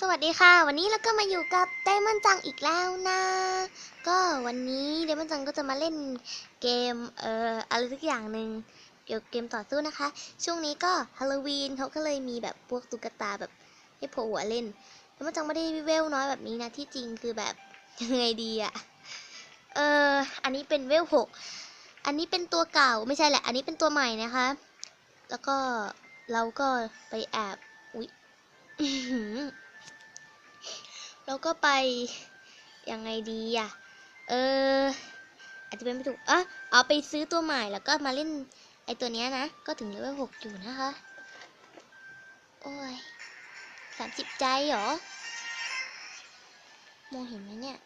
สวัสดีค่ะ วันนี้เราก็มาอยู่กับไดมอนจังอีกแล้วนะ ก็วันนี้ไดมอนจังก็จะมาเล่นเกมเอ่ออะไรสักอย่างหนึ่งเกี่ยวกับเกมต่อสู้นะคะ ช่วงนี้ก็ฮาโลวีนเขาก็เลยมีแบบพวกตุ๊กตาแบบให้โผล่หัวเล่นไดมอนจังไม่ได้เวลน้อยแบบนี้นะที่จริงคือแบบยังไงดีอะเอออันนี้เป็นเวลหกอันนี้เป็นตัวเก่าไม่ใช่แหละ อันนี้เป็นตัวใหม่นะคะ แล้วก็เราก็ไปแอบ แล้วก็ไปยังไงดีอะ เออ อาจจะเป็นไม่ถูกอะเอาไปซื้อตัวใหม่แล้วก็มาเล่นไอตัวเนี้ยนะ ก็ถึงเลเวลหกอยู่นะคะ โอ้ยสามสิบใจเหรอ มองเห็นไหมเนี่ย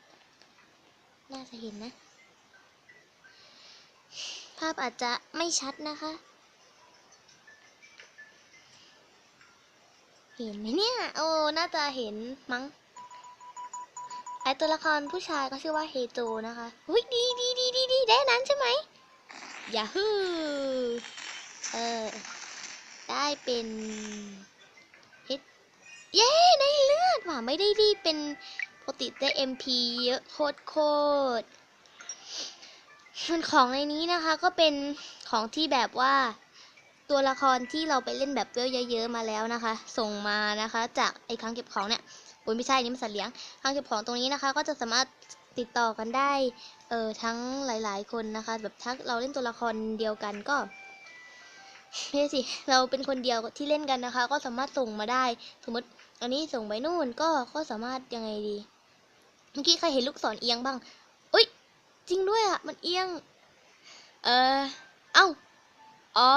น่าจะเห็นนะ ภาพอาจจะไม่ชัดนะคะ เห็นไหมเนี่ย โอ้ น่าจะเห็นมั้ง ไอตัวละครผู้ชายก็ชื่อว่าเฮโจนะคะอุ้ยดีดีดีดีดีได้นั้นใช่ไหมยาฮูเออ ได้เป็นเฮดเย้ได้เลือดว่ะไม่ได้ดีเป็นปกติได้ MP เยอะโคตรโคตรมันของในนี้นะคะก็เป็นของที่แบบว่า ตัวละครที่เราไปเล่นแบบเวลเยอะๆมาแล้วนะคะ ส่งมานะคะ จากไอ้ครั้งเก็บของเนี่ยโอ้ยไม่ใช่นี่มันสัตว์เลี้ยงครั้งเก็บของตรงนี้นะคะ ก็จะสามารถติดต่อกันได้เออทั้งหลายๆ คนนะคะ แบบถ้าเราเล่นตัวละครเดียวกันก็ไม่ใช่สิเราเป็นคนเดียวที่เล่นกันนะคะ ก็สามารถส่งมาได้ สมมติอันนี้ส่งไปนู่นก็ก็สามารถยังไงดีเมื่อกี้ใครเห็นลูกศรเอียงบ้างอุ้ยจริงด้วยอะมันเอียง เออเอ้าอ๋อ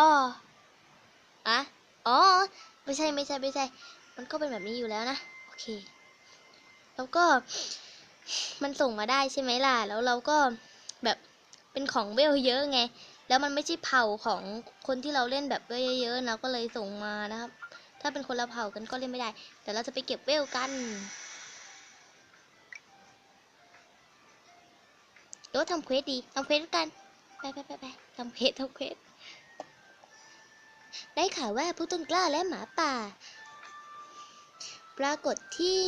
ไม่ใช่ไม่ใช่ไม่ใช่ มันก็เป็นแบบนี้อยู่แล้วนะ โอเค แล้วก็มันส่งมาได้ใช่ไหมล่ะ แล้วเราก็แบบเป็นของเวลเยอะไง แล้วมันไม่ใช่เผ่าของคนที่เราเล่นแบบเวลเยอะๆเราก็เลยส่งมานะครับ ถ้าเป็นคนละเผ่ากันก็เล่นไม่ได้ แต่เราจะไปเก็บเวลกันเดี๋ยวทำเควสดี ทำเควสด้วยกัน ไปไปไปไปทำเควสทำเควส ได้ข่าวว่าผู้ต้นกล้าและหมาป่า ปรากฏที่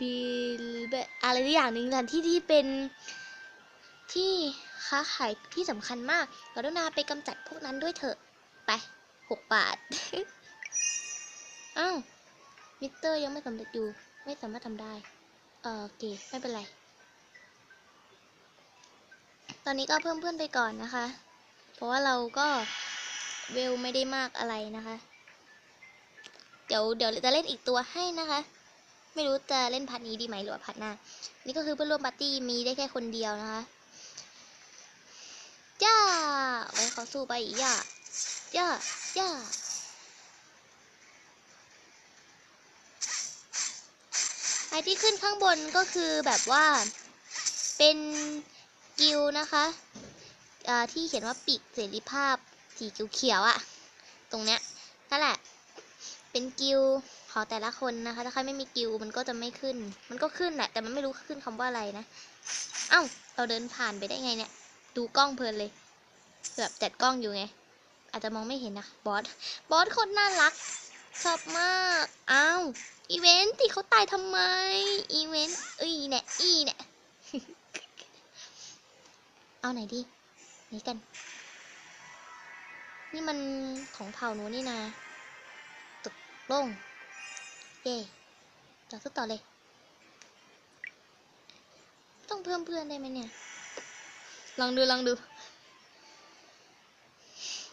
บิลเบอะไรอย่างหนึ่งสถานที่ที่เป็นที่ค้าขายที่สำคัญมากกรุณาไปกำจัดพวกนั้นด้วยเถอะ ไปหกบาท อ้าว มิเตอร์ยังไม่สำเร็จอยู่ ไม่สามารถทำได้ เออโอเค ไม่เป็นไร ตอนนี้ก็เพิ่มเพื่อนไปก่อนนะคะ เพราะว่าเราก็ เวลไม่ได้มากอะไรนะคะ เดี๋ยวเดี๋ยวจะเล่นอีกตัวให้นะคะ ไม่รู้จะเล่นพัดนี้ดีไหมหรือว่าพัดหน้า นี่ก็คือเพื่อนร่วมปาร์ตี้มีได้แค่คนเดียวนะคะจ้าไว้เขาสู้ไปอีกย่าย่าย่าไอที่ขึ้นข้างบนก็คือแบบว่าเป็นกิลนะคะอ่าที่เขียนว่าปีกเสรีภาพ สีเขียวๆอะตรงเนี้ยนั่นแหละ เป็นกิลด์ของแต่ละคนนะคะ ถ้าใครไม่มีกิลด์มันก็จะไม่ขึ้น มันก็ขึ้นแหละแต่มันไม่รู้ขึ้นคำว่าอะไรนะเอ้าเราเดินผ่านไปได้ไงเนี่ย ดูกล้องเพลินเลยแบบจัดกล้องอยู่ไง อาจจะมองไม่เห็นนะบอสบอสคนน่ารักชอบมากอ้าวอีเวนต์ที่เขาตายทำไม อีเวนต์อีเนี่ยอีเนี่ยเอาไหนดีนี่กัน นี่มันของเผ่าหนูนี่นาตกลง เย่ต่อสู้ต่อเลย ต้องเพิ่มเพื่อนได้ไหมเนี่ย ลองดู ลองดู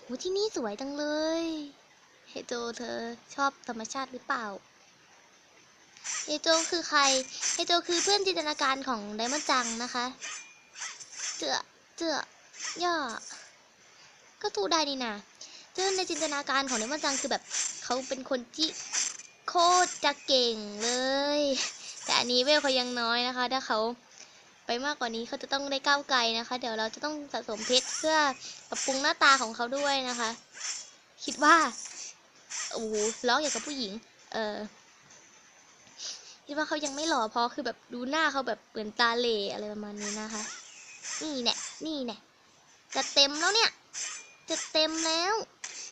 โหที่นี่สวยจังเลยเฮโจเธอชอบธรรมชาติหรือเปล่าเฮโจคือใครเฮโจคือเพื่อนจินตนาการของไดมอนจังนะคะ เจือเจือย่อ ก็สู้ได้นี่นา ซึ่งในจินตนาการของเนมันจังคือแบบเขาเป็นคนที่โคตรจะเก่งเลย แต่อันนี้เวลเขายังน้อยนะคะ ถ้าเขาไปมากกว่านี้เขาจะต้องได้ก้าวไกลนะคะ เดี๋ยวเราจะต้องสะสมเพชรเพื่อปรับปรุงหน้าตาของเขาด้วยนะคะ คิดว่าโอ้โหล้ออย่างกับผู้หญิง เออคิดว่าเขายังไม่หล่อพอคือแบบดูหน้าเขาแบบเหมือนตาเหล่อะไรประมาณนี้นะคะ นี่แน่นี่แน่จะเต็มแล้วเนี่ย จะเต็มแล้ว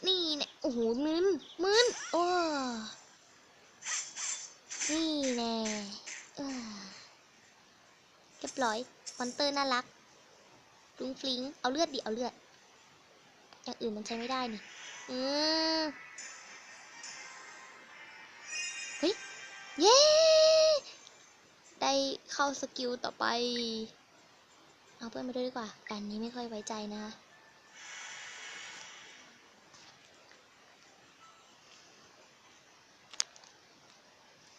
นี่เนี่ยโอ้โหมึนมึนโอ้นี่แน่เออเรียบร้อยมอนเตอร์น่ารักฟรุ้งฟลิงเอาเลือดดิเอาเลือด อย่างอื่นมันใช้ไม่ได้นี่เออเฮ้ย เย้ ได้เข้าสกิลต่อไป เอาเพื่อนมาด้วยดีกว่าด่านนี้ไม่ค่อยไว้ใจนะ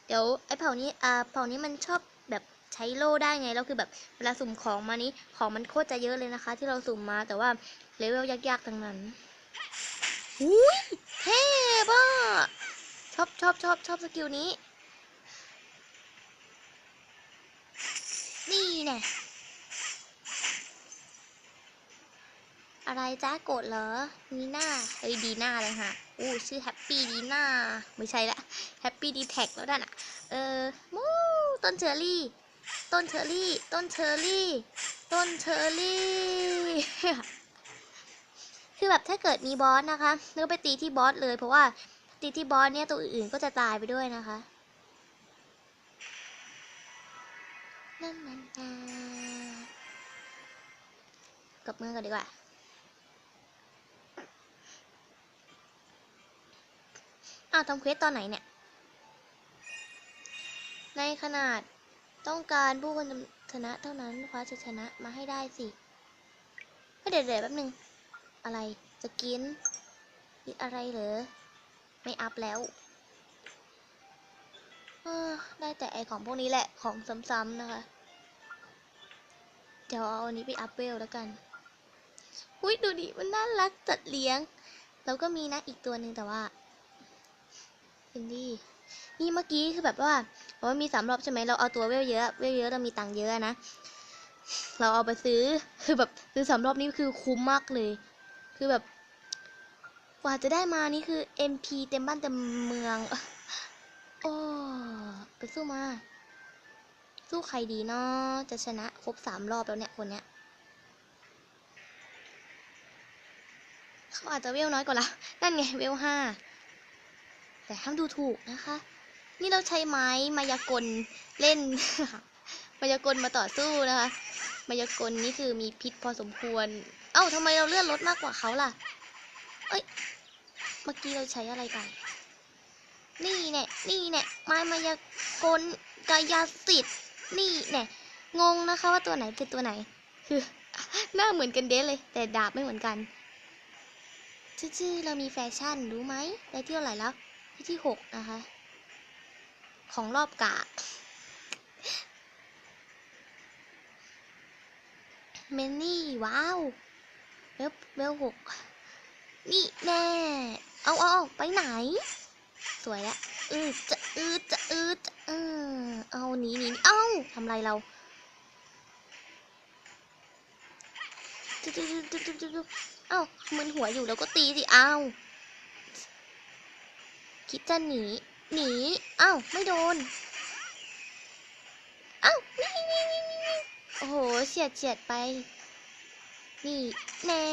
เดี๋ยวไอ้เผ่านี้อ่าเผ่านี้มันชอบแบบใช้โล่ได้ไงแล้วคือแบบเวลาสุ่มของมานี้ของมันโคตรจะเยอะเลยนะคะ ที่เราสุ่มมาแต่ว่าเลเวลยากๆทั้งนั้นอุ้ยเท่บ้าชอบชอบชอบชอบสกิลนี้ นี่แน่อะไรจ้าโกรธเหรอนีน่าเฮ้ยดีน่าเลยฮะอู้ชื่อแฮปปี้ดีน่าไม่ใช่ละ แฮปปี้ดีแท็กแล้วด้านอะ เออมูต้นเชอรี่ ต้นเชอรี่ ต้นเชอรี่ ต้นเชอรี่ คือแบบถ้าเกิดมีบอสนะคะแล้วไปตีที่บอสเลยเพราะว่าตีที่บอสเนี่ยตัวอื่นๆก็จะตายไปด้วยนะคะนั่นนั่นนกลับมือกันดีกว่าอ้าวทำเควสตอนไหนเนี่ย ขนาดต้องการผู้คนชนะเท่านั้นคว้าชัยชนะมาให้ได้สิเฮ้ยเดี๋ยวเดี๋ยวแป๊บนึง อะไรสกินนี่อะไรเหรอ ไม่อัพแล้วได้แต่ไอของพวกนี้แหละของซ้ำๆนะคะ เดี๋ยวเอาอันนี้ไปอัพเวลแล้วกันอุ้ยดูดิมันน่ารักจัดเลี้ยง แล้วก็มีนะอีกตัวหนึ่งแต่ว่าอินดี้ นี่เมื่อกี้คือแบบว่าเราะว่ามีสามรอบใช่ไหมเราเอาตัวเวลเยอะเวลเยอะเรามีตังค์เยอะนะ เราเอาไปซื้อคือแบบซื้อสามรอบนี้คือคุ้มมากเลย คือแบบกว่าจะได้มานี่คือ MP เต็มบ้านเต็มเมืองโอ้ไปสู้มา สู้ใครดีเนาะจะชนะครบสามรอบแล้วเนี่ยคนเนี้ยเขาอาจจะเวลน้อยกว่าเรานั่นไงเวลห้า แต่ห้ามดูถูกนะคะ นี่เราใช้ไม้มายากลเล่น มายากลมาต่อสู้นะคะ มายากลนี่คือมีพิษพอสมควร เอ้าทำไมเราเลื่อนรถมากกว่าเขาล่ะ เอ้ย เมื่อกี้เราใช้อะไรไป นี่แน่นี่แน่ไม้มายากลกายสิทธิ์นี่แน่งงนะคะว่าตัวไหนเป็นตัวไหน คือหน้าเหมือนกันเด้เลย แต่ดาบไม่เหมือนกันชื่อเรามีแฟชั่นรู้ไหมได้เที่เท่าไหร่แล้ว ที่ที่หกนะคะ ของรอบกะเมนนี่ว้าวเวลเวลหกนี่แน่เอาเอาเอาไปไหน สวยแล้วอือจะอือจะอือจะเออเอาหนีหนีเอ้าทำไรเราจุ๊บจุ๊บจุ๊บจุ๊บจุ๊บจุ๊บเอ้ามึนหัวอยู่แล้วก็ตีสิเอ้า คิดจะหนี หนีเอ้าไม่โดนเอ้าวนี่นี่นี่นี่โอ้โหเฉียดเฉียดไป นี่แน่